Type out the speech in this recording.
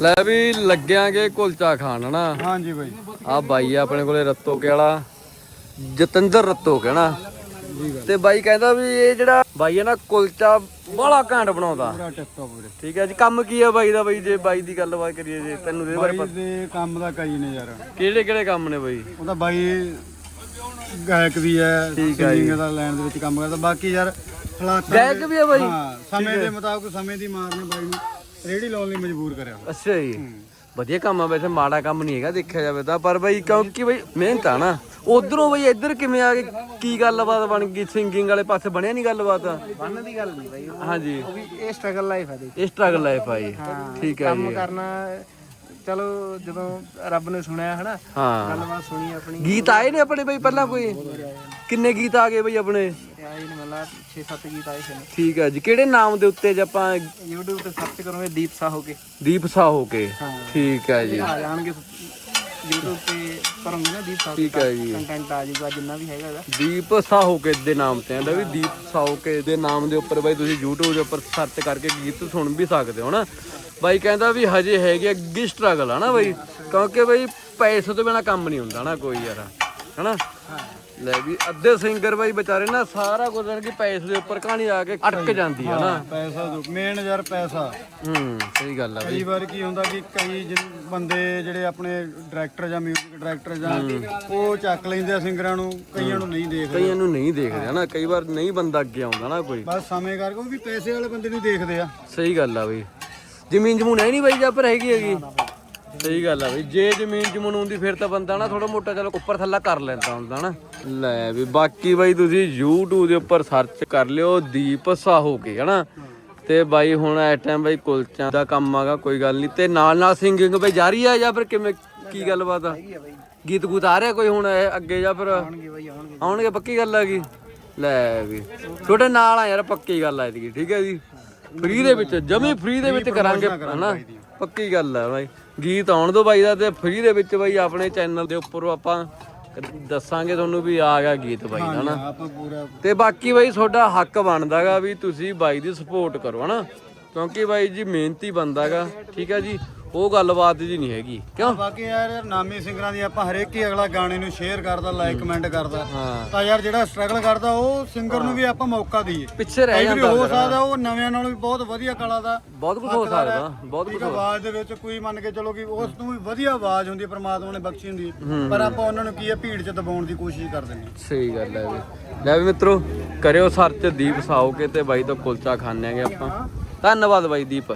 ਲੈ ਵੀ ਲੱਗਿਆਂਗੇ ਕੁਲਚਾ ਖਾਣ ਹਨਾ? ਹਾਂਜੀ ਬਾਈ। ਆ ਬਾਈ ਆ ਆਪਣੇ ਕੋਲੇ ਰੱਤੋਕੇ ਵਾਲਾ ਜਤਿੰਦਰ ਰੱਤੋਕੇ ਨਾ ਤੇ ਬਾਈ ਕਹਿੰਦਾ ਵੀ ਇਹ ਜਿਹੜਾ ਬਾਈ ਹੈ ਨਾ ਕੁਲਚਾ ਬੜਾ ਘੈਂਟ ਬਣਾਉਂਦਾ। ਠੀਕ ਹੈ ਜੀ ਕੰਮ ਕੀ ਆ ਬਾਈ ਦਾ? ਬਾਈ ਜੇ ਬਾਈ ਦੀ ਗੱਲਬਾਤ ਕਰੀਏ ਜੇ ਤੈਨੂੰ ਇਹਦੇ ਬਾਰੇ ਪਤਾ। ਦੇ ਕੰਮ ਦਾ ਕਈ ਨੇ ਯਾਰ। ਕਿਹੜੇ ਕਿਹੜੇ ਕੰਮ ਨੇ ਬਾਈ? ਉਹਦਾ ਬਾਈ ਗਾਇਕ ਵੀ ਹੈ। ਸਿੰਗਿੰਗ ਦਾ ਲਾਈਨ ਦੇ ਵਿੱਚ ਕੰਮ ਕਰਦਾ। ਬਾਕੀ ਯਾਰ ਹਾਲਾਤਾਂ ਗਾਇਕ ਵੀ ਹੈ ਬਾਈ? ਹਾਂ ਸਮੇਂ ਦੇ ਮੁਤਾਬਕ ਸਮੇਂ ਦੀ ਮਾਰ ਨੇ ਬਾਈ ਨੂੰ। ਰੇੜੀ ਲਾਉਣ ਲਈ ਮਜਬੂਰ ਕਰਿਆ। ਅੱਛਾ ਜੀ। ਵਧੀਆ ਕੰਮ ਆ ਵੈਸੇ ਮਾੜਾ ਕੰਮ ਨਹੀਂ ਹੈਗਾ ਦੇਖਿਆ ਜਾਵੇ ਤਾਂ। ਪਰ ਬਾਈ ਕਿਉਂਕਿ ਬਾਈ ਮਿਹਨਤ ਆ ਨਾ। ਉਧਰੋਂ ਬਾਈ ਇੱਧਰ ਕਿਵੇਂ ਆ ਗਏ ਕੀ ਗੱਲਬਾਤ ਬਣ ਗਈ? ਸਿੰਗਿੰਗ ਵਾਲੇ ਪਾਸੇ ਬਣਿਆ ਨਹੀਂ ਗੱਲਬਾਤ? ਬੰਨ ਦੀ ਗੱਲ ਨਹੀਂ ਬਾਈ। ਹਾਂਜੀ। ਉਹ ਵੀ ਇਹ ਸਟਰਗਲ ਲਾਈਫ ਹੈ ਦੇਖ। ਇਹ ਸਟਰਗਲ ਲਾਈਫ ਆ ਜੀ। ਠੀਕ ਹੈ ਕੰਮ ਜੀ। ਕਰਨਾ ਚਲੋ ਜਦੋਂ ਰੱਬ ਨੇ ਸੁਣਿਆ ਹਨਾ ਹਾਂ। ਗੱਲਬਾਤ ਸੁਣੀ ਆਪਣੀ। ਗੀਤ ਆਏ ਨੇ ਆਪਣੇ ਬਈ ਪਹਿਲਾਂ ਕੋਈ? ਕਿੰਨੇ ਗੀਤ ਆ ਗਏ ਬਈ ਆਪਣੇ? ਆਏ ਨੇ ਮਤਲਬ 6-7 ਗੀਤ ਆਏ ਸੀ ਨੇ। ਠੀਕ ਹੈ ਜੀ ਕਿਹੜੇ ਨਾਮ ਦੇ ਉੱਤੇ ਜੇ ਆਪਾਂ YouTube ਤੇ ਸਰਚ ਕਰੋਗੇ ਦੀਪ ਸਾਹੋ ਕੇ। ਦੀਪ ਸਾਹ ਹੋ ਕੇ। ਹਾਂ। ਠੀਕ ਹੈ ਜੀ। ਆ ਜਾਣਗੇ। YouTube ਤੇ ਕਰੋਗੇ ਨਾ ਦੀਪ ਸਾਹੋ ਠੀਕ ਹੈ ਜੀ। ਕੰਟੈਂਟ ਆ ਜਾਊਗਾ ਜਿੰਨਾ ਵੀ ਹੈਗਾ। ਦੀਪ ਸਾਹੋਕੇ ਦੇ ਨਾਮ ਤੇ ਆਂਦਾ ਵੀ ਦੀਪ ਸਾਹੋਕੇ ਦੇ ਨਾਮ ਦੇ ਉੱਪਰ ਬਾਈ ਤੁਸੀਂ YouTube ਦੇ ਉੱਪਰ ਸਰਚ ਕਰਕੇ ਗੀਤ ਸੁਣ ਵੀ ਸਕਦੇ ਹੋ ਨਾ। ਬਾਈ ਕਹਿੰਦਾ ਵੀ ਹਜੇ ਹੈਗੇ ਅੱਗੇ ਸਟਰਗਲ ਆ ਨਾ ਬਾਈ। ਕਿਉਂਕਿ ਬਾਈ ਪੈਸੇ ਤੋਂ ਬਿਨਾ ਕੰਮ ਨਹੀਂ ਹੁੰਦਾ ਨਾ ਕੋਈ ਯਾਰ ਹਨਾ? ਲੈ ਵੀ ਅੱਧੇ ਸਿੰਗਰ ਬਾਈ ਵਿਚਾਰੇ ਨਾ ਸਾਰਾ ਕੁਝ ਕਿ ਪੈਸੇ ਦੇ ਉੱਪਰ ਕਹਾਣੀ ਆ ਕੇ ਅਟਕ ਜਾਂਦੀ ਆ ਨਾ। ਪੈਸਾ ਮੇਨ ਯਾਰ ਪੈਸਾ। ਹੂੰ ਸਹੀ ਗੱਲ ਆ ਬਾਈ। ਕਈ ਵਾਰ ਕੀ ਹੁੰਦਾ ਕਿ ਕਈ ਬੰਦੇ ਜਿਹੜੇ ਆਪਣੇ ਡਾਇਰੈਕਟਰ ਜਾਂ 뮤직 ਡਾਇਰੈਕਟਰ ਜਾਂ ਉਹ ਚੱਕ ਲੈਂਦੇ ਆ ਸਿੰਗਰਾਂ ਨੂੰ ਕਈਆਂ ਨੂੰ ਨਹੀਂ ਦੇਖਦੇ। ਕਈਆਂ ਨੂੰ ਨਹੀਂ ਦੇਖਦੇ ਹਨਾ? ਕਈ ਵਾਰ ਨਹੀਂ ਬੰਦਾ ਅੱਗੇ ਆਉਂਦਾ ਨਾ ਕੋਈ। ਬਸ ਸਮੇਂ ਕਰਕੇ ਉਹ ਵੀ ਪੈਸੇ ਵਾਲੇ ਬੰਦੇ ਨੂੰ ਦੇਖਦੇ ਆ। ਸਹੀ ਗੱਲ ਆ ਬਈ। ਜ਼ਮੀਨ ਜਮੂਨ ਹੈ ਨਹੀਂ ਬਈ ਜਾਂ ਪਰ ਹੈਗੀ ਹੈਗੀ। ਸਹੀ ਗੱਲ ਆ ਬਈ ਜੇ ਜ਼ਮੀਨ ਜਮੂਨ ਹੁੰਦੀ ਫਿਰ ਤਾਂ ਬੰਦਾ ਨਾ ਥੋੜਾ ਮੋਟਾ ਚਲੋ ਉੱਪਰ ਥੱਲਾ ਕਰ ਲੈਂਦਾ ਹੁੰਦਾ ਨਾ। ਲੈ ਵੀ ਬਾਕੀ ਬਾਈ ਤੁਸੀਂ YouTube ਦੇ ਉੱਪਰ ਸਰਚ ਕਰ ਲਿਓ ਦੀਪ ਸਾਹੋ ਕੇ ਹਨਾ? ਤੇ ਬਾਈ ਹੁਣ ਇਸ ਟਾਈਮ ਬਾਈ ਕੁਲਚਿਆਂ ਦਾ ਕੰਮ ਆਗਾ ਕੋਈ ਗੱਲ ਨਹੀਂ। ਤੇ ਨਾਲ ਨਾਲ ਸਿੰਗਿੰਗ ਬਈ ਜਾਰੀ ਆ ਜਾਂ ਫਿਰ ਕਿਵੇਂ ਕੀ ਗੱਲਬਾਤ ਆ? ਗੀਤ ਗੂਤ ਆ ਰਿਹਾ ਕੋਈ ਹੁਣ ਅੱਗੇ ਜਾਂ ਫਿਰ? ਆਉਣਗੇ ਬਾਈ ਆਉਣਗੇ। ਆਉਣਗੇ ਪੱਕੀ ਗੱਲ ਆ ਗਈ? ਲੈ ਵੀ। ਛੋਟੇ ਨਾਲ ਆ ਯਾਰ ਪੱਕੀ ਗੱਲ ਆ ਇਹਦੀ ਠੀਕ ਹੈ ਜੀ? ਫ੍ਰੀ ਦੇ ਵਿੱਚ ਜਮੀ ਫ੍ਰੀ ਦੇ ਵਿੱਚ ਕਰਾਂਗੇ ਹਨਾ? ਪੱਕੀ ਗੱਲ ਆ ਬਾਈ। ਗੀਤ ਆਉਣ ਦੋ ਬਾਈ ਦਾ ਤੇ ਫ੍ਰੀ ਦੇ ਵਿੱਚ ਬਾਈ ਆਪਣੇ ਚੈਨਲ ਦੇ ਉੱਪਰ ਆਪਾਂ ਦੱਸਾਂਗੇ ਤੁਹਾਨੂੰ ਵੀ ਆ ਗਿਆ ਗੀਤ ਬਾਈ ਦਾ ਹਨਾ? ਤੇ ਬਾਕੀ ਬਾਈ ਤੁਹਾਡਾ ਹੱਕ ਬਣਦਾਗਾ ਵੀ ਤੁਸੀਂ ਬਾਈ ਦੀ ਸਪੋਰਟ ਕਰੋ ਹਨਾ? ਕਿਉਂਕਿ ਬਾਈ ਜੀ ਮਿਹਨਤੀ ਬੰਦਾਗਾ ਠੀਕ ਹੈ ਜੀ? ਉਹ ਗੱਲਬਾਤ ਜੀ ਨਹੀਂ ਹੈਗੀ। ਕਿਉਂ? ਬਾਕੀ ਯਾਰ ਨਾਮੀ ਸਿੰਗਰਾਂ ਦੀ ਆਪਾਂ ਹਰੇਕ ਹੀ ਅਗਲਾ ਗਾਣੇ ਨੂੰ ਸ਼ੇਅਰ ਕਰਦਾ ਲਾਈਕ ਕਮੈਂਟ ਕਰਦਾ। ਤਾਂ ਯਾਰ ਜਿਹੜਾ ਸਟਰਗਲ ਕਰਦਾ ਉਹ ਸਿੰਗਰ ਨੂੰ ਵੀ ਆਪਾਂ ਮੌਕਾ ਦਈਏ। ਪਿੱਛੇ ਰਹਿ ਜਾਂਦਾ ਹੋ ਸਕਦਾ ਉਹ ਨਵਿਆਂ ਨਾਲੋਂ ਵੀ ਬਹੁਤ ਵਧੀਆ ਕਲਾ ਦਾ ਬਹੁਤ ਕੁਝ ਹੋ ਸਕਦਾ ਬਹੁਤ ਕੁਝ ਆਵਾਜ਼ ਦੇ ਵਿੱਚ ਕੋਈ ਮੰਨ ਕੇ ਚਲੋ ਕਿ ਉਸ ਤੋਂ ਵੀ ਵਧੀਆ ਆਵਾਜ਼ ਹੁੰਦੀ ਹੈ ਪ੍ਰਮਾਤਮਾ ਨੇ ਬਖਸ਼ੀ ਹੁੰਦੀ। ਪਰ ਆਪਾਂ ਉਹਨਾਂ ਨੂੰ ਕੀ ਹੈ ਭੀੜ 'ਚ ਦਬਾਉਣ ਦੀ ਕੋਸ਼ਿਸ਼ ਕਰਦੇ ਨੇ ਸਹੀ ਗੱਲ ਹੈ ਵੀ ਲੈ ਵੀ ਮਿੱਤਰੋ ਕਰਿਓ ਸਰਚ ਦੀਪ ਸਾਓ ਕੇ ਤੇ ਬਾਈ ਤੋਂ ਕੁਲਚਾ ਖਾਣੇ ਆਂਗੇ ਆਪਾਂ। ਧੰਨਵਾਦ ਬਾਈ ਦੀਪ।